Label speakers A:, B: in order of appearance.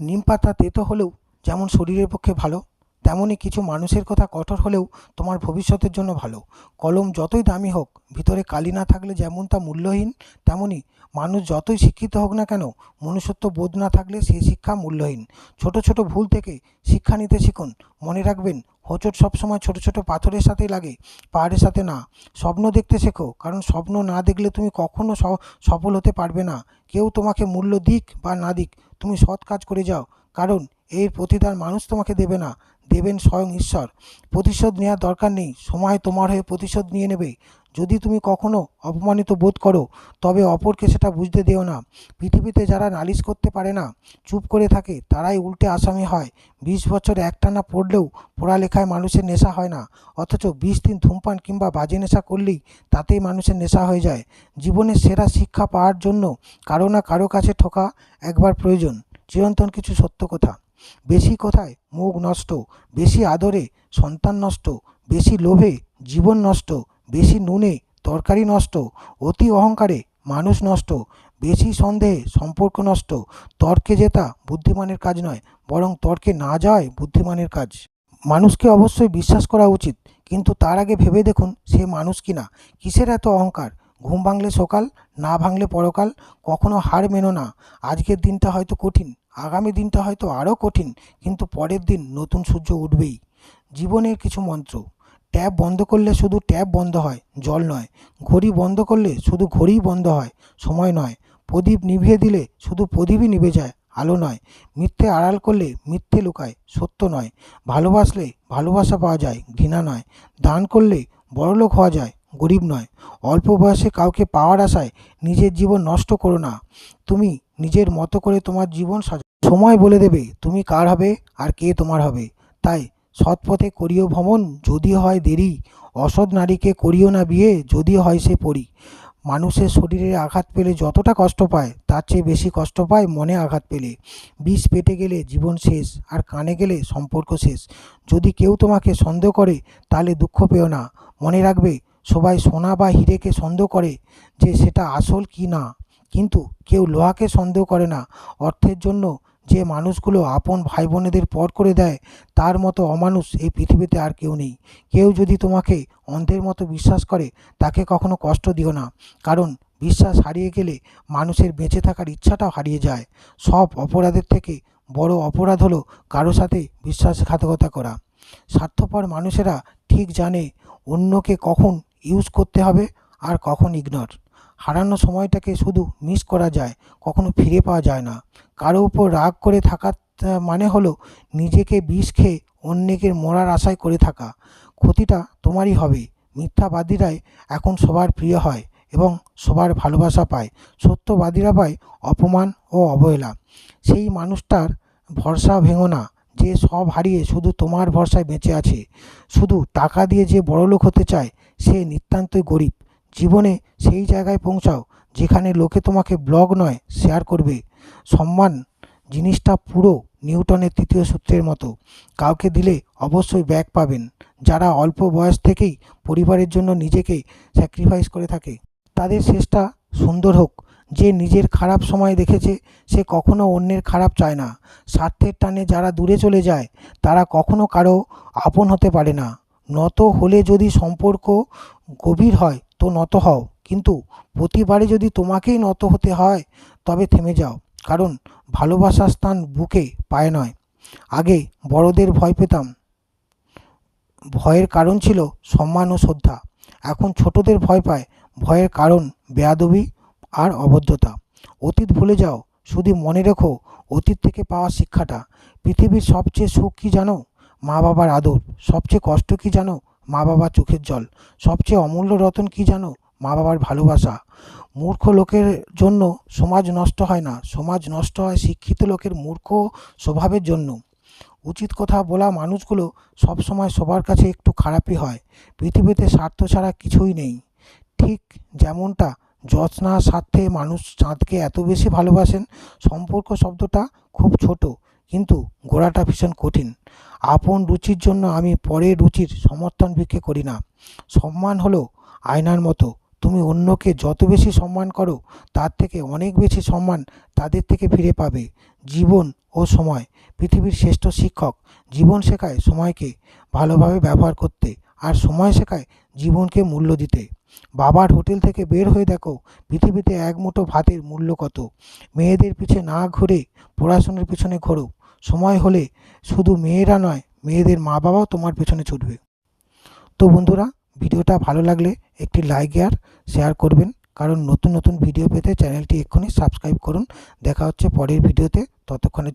A: নিম পাতা তেতো হলেও যেমন শরীরের পক্ষে ভালো তেমনই কিছু মানুষের কথা কঠোর হলেও তোমার ভবিষ্যতের জন্য ভালো। কলম যতই দামি হোক, ভিতরে কালি না থাকলে যেমন তা মূল্যহীন, তেমনই মানুষ যতই শিক্ষিত হোক না কেন, মনুষ্যত্ব বোধ না থাকলে সেই শিক্ষা মূল্যহীন। ছোট ছোট ভুল থেকে শিক্ষা নিতে শিখুন। মনে রাখবেন, হোঁচট সবসময় ছোট ছোট পাথরের সাথেই লাগে, পাহাড়ের সাথে না। স্বপ্ন দেখতে শেখো, কারণ স্বপ্ন না দেখলে তুমি কখনো সফল হতে পারবে না। কেউ তোমাকে মূল্য দিক বা না দিক, তুমি সৎ কাজ করে যাও। কারণ এর প্রতিদান মানুষ তোমাকে দেবে না, দেবেন স্বয়ং ঈশ্বর। প্রতিশোধ নেওয়ার দরকার নেই, সময় তোমার হয়ে প্রতিশোধ নিয়ে নেবে। যদি তুমি কখনো অপমানিত বোধ করো, তবে অপরকে সেটা বুঝতে দিও না। পৃথিবীতে যারা নালিশ করতে পারে না, চুপ করে থাকে, তারাই উল্টে আসামি হয়। বিশ বছর একটানা পড়লেও পড়ালেখায় মানুষের নেশা হয় না। অথচ বিশ দিন ধূমপান কিংবা বাজে নেশা করলেই তাতেই মানুষের নেশা হয়ে যায়। জীবনের সেরা শিক্ষা পাওয়ার জন্য কারও না কারও কাছে ঠোকা একবার প্রয়োজন। চিরন্তন কিছু সত্য কথা। বেশি কথায় মুখ নষ্ট, বেশি আদরে সন্তান নষ্ট, বেশি লোভে জীবন নষ্ট, বেশি নুনে তরকারি নষ্ট, অতি অহংকারে মানুষ নষ্ট, বেশি সন্দেহে সম্পর্ক নষ্ট, তর্কে জেতা বুদ্ধিমানের কাজ নয়, বরং তর্কে না যাওয়াই বুদ্ধিমানের কাজ। মানুষকে অবশ্যই বিশ্বাস করা উচিত, কিন্তু তার আগে ভেবে দেখুন সে মানুষ কিনা, কিসের এত অহংকার? ঘুম ভাঙলে সকাল, না ভাঙলে পরকাল, কখনো হার মেনো না। আজকের দিনটা হয়তো কঠিন, আগামী দিনটা হয়তো আরও কঠিন, কিন্তু পরের দিন নতুন সূর্য উঠবেই। জীবনের কিছু মন্ত্র, ট্যাপ বন্ধ করলে শুধু ট্যাপ বন্ধ হয়, জল নয়। ঘড়ি বন্ধ করলে শুধু ঘড়িই বন্ধ হয়, সময় নয়। প্রদীপ নিভিয়ে দিলে শুধু প্রদীপই নিভে যায়, আলো নয়। মিথ্যে আড়াল করলে মিথ্যে লুকায়, সত্য নয়। ভালোবাসলে ভালোবাসা পাওয়া যায়, ঘৃণা নয়। দান করলে বড়লোক হওয়া যায় গরিব নয়। অল্প বয়সে কাউকে পাওয়ার আশায় নিজের জীবন নষ্ট করো না। তুমি নিজের মতো করে তোমার জীবন সাজা সময় বলে দেবে, তুমি কার হবে আর কে তোমার হবে। তাই সৎ পথে করিও ভ্রমণ, যদি হয় দেরি। অসৎ নারীকে করিও না বিয়ে, যদি হয় সে পড়ি মানুষের শরীরে আঘাত পেলে যতটা কষ্ট পায়, তার চেয়ে বেশি কষ্ট পায় মনে আঘাত পেলে। বিষ পেটে গেলে জীবন শেষ, আর কানে গেলে সম্পর্ক শেষ। যদি কেউ তোমাকে সন্দেহ করে, তাহলে দুঃখ পেও না। মনে রাখবে সবাই সোনা বা হিরেকে সন্দেহ করে যে সেটা আসল কি না। কিন্তু কেউ লোহাকে সন্দেহ করে না। অর্থের জন্য যে মানুষগুলো আপন ভাই বোনেদের পর করে দেয়, তার মতো অমানুষ এই পৃথিবীতে আর কেউ নেই। কেউ যদি তোমাকে অন্ধের মতো বিশ্বাস করে, তাকে কখনো কষ্ট দিও না। কারণ বিশ্বাস হারিয়ে গেলে মানুষের বেঁচে থাকার ইচ্ছাটাও হারিয়ে যায়। সব অপরাধের থেকে বড় অপরাধ হলো কারও সাথে বিশ্বাসঘাতকতা করা। স্বার্থপর মানুষেরা ঠিক জানে অন্যকে কখন ইউজ করতে হবে আর কখন ইগনোর হারানো সময়টাকে শুধু মিস করা যায়, কখনো ফিরে পাওয়া যায় না। কারও উপর রাগ করে থাকার মানে হলো নিজেকে বিষ খেয়ে অন্যকে মরার আশায় করে থাকা। ক্ষতিটা তোমারই হবে। মিথ্যাবাদীরাই এখন সবার প্রিয় হয় এবং সবার ভালোবাসা পায়। সত্যবাদীরা পায় অপমান ও অবহেলা। সেই মানুষটার ভরসা ভেঙো না। যে সব হারিয়ে শুধু তোমার ভরসায় বেঁচে আছে। শুধু টাকা দিয়ে যে বড়লোক হতে চায়, সে নিতান্তই গরিব। জীবনে সেই জায়গায় পৌঁছাও যেখানে লোকে তোমাকে ব্লগ নয়, শেয়ার করবে। সম্মান জিনিসটা পুরো নিউটনের তৃতীয় সূত্রের মতো। কাউকে দিলে অবশ্যই ব্যাক পাবেন, যারা অল্প বয়স থেকেই পরিবারের জন্য নিজেকে স্যাক্রিফাইস করে থাকে। তাদের শেষটা সুন্দর হোক। যে নিজের খারাপ সময় দেখেছে, সে কখনো অন্যের খারাপ চায় না। স্বার্থের টানে যারা দূরে চলে যায়, তারা কখনো কারও আপন হতে পারে না। নত হলে যদি সম্পর্ক গভীর হয়, তো নত হও। কিন্তু প্রতিবারে যদি তোমাকেই নত হতে হয়, তবে থেমে যাও। কারণ ভালোবাসার স্থান বুকে পায় নয়। আগে বড়দের ভয় পেতাম। ভয়ের কারণ ছিল সম্মান ও শ্রদ্ধা। এখন ছোটদের ভয় পায়। ভয়ের কারণ বেয়াদবি আর অভদ্রতা। অতীত ভুলে যাও, শুধু মনে রেখো, অতীত থেকে পাওয়া শিক্ষাটা। পৃথিবীর সবচেয়ে সুখ কী জানো? মা বাবার আদর। সবচেয়ে কষ্ট কী জানো? মা বাবার চোখের জল। সবচেয়ে অমূল্য রতন কী জানো? মা বাবার ভালোবাসা। মূর্খ লোকের জন্য সমাজ নষ্ট হয় না। সমাজ নষ্ট হয় শিক্ষিত লোকের মূর্খ স্বভাবের জন্য। উচিত কথা বলা মানুষগুলো সবসময় সবার কাছে একটু খারাপই হয়। পৃথিবীতে স্বার্থ ছাড়া কিছুই নেই। ঠিক যেমনটা জ্যোৎস্না স্বার্থে মানুষ চাঁদকে এত বেশি ভালোবাসেন, সম্পর্ক শব্দটা খুব ছোট, কিন্তু গোড়াটা ভীষণ কঠিন। আপন রুচির জন্য আমি পরে রুচির সমর্থন ভিক্ষে করি না। সম্মান হলো আয়নার মতো। তুমি অন্যকে যত বেশি সম্মান করো, তার থেকে অনেক বেশি সম্মান তাদের থেকে ফিরে পাবে। জীবন ও সময়, পৃথিবীর শ্রেষ্ঠ শিক্ষক, জীবন শেখায় সময়কে ভালোভাবে ব্যবহার করতে, আর সময় শেখায় জীবনকে মূল্য দিতে। বাবার হোটেল থেকে বের হয়ে দেখো, পৃথিবীতে এক মুঠো ভাতের মূল্য কত। মেয়েদের পিছে না ঘুরে পড়াশোনার পিছনে ঘোরো। সময় হলে শুধু মেয়েরা নয়, মেয়েদের মা বাবাও তোমার পেছনে ছুটবে। তো বন্ধুরা, ভিডিওটা ভালো লাগলে একটি লাইক আর শেয়ার করবেন। কারণ নতুন নতুন ভিডিও পেতে চ্যানেলটি এক্ষুনি সাবস্ক্রাইব করুন। দেখা হচ্ছে পরের ভিডিওতে ততক্ষণের জন্য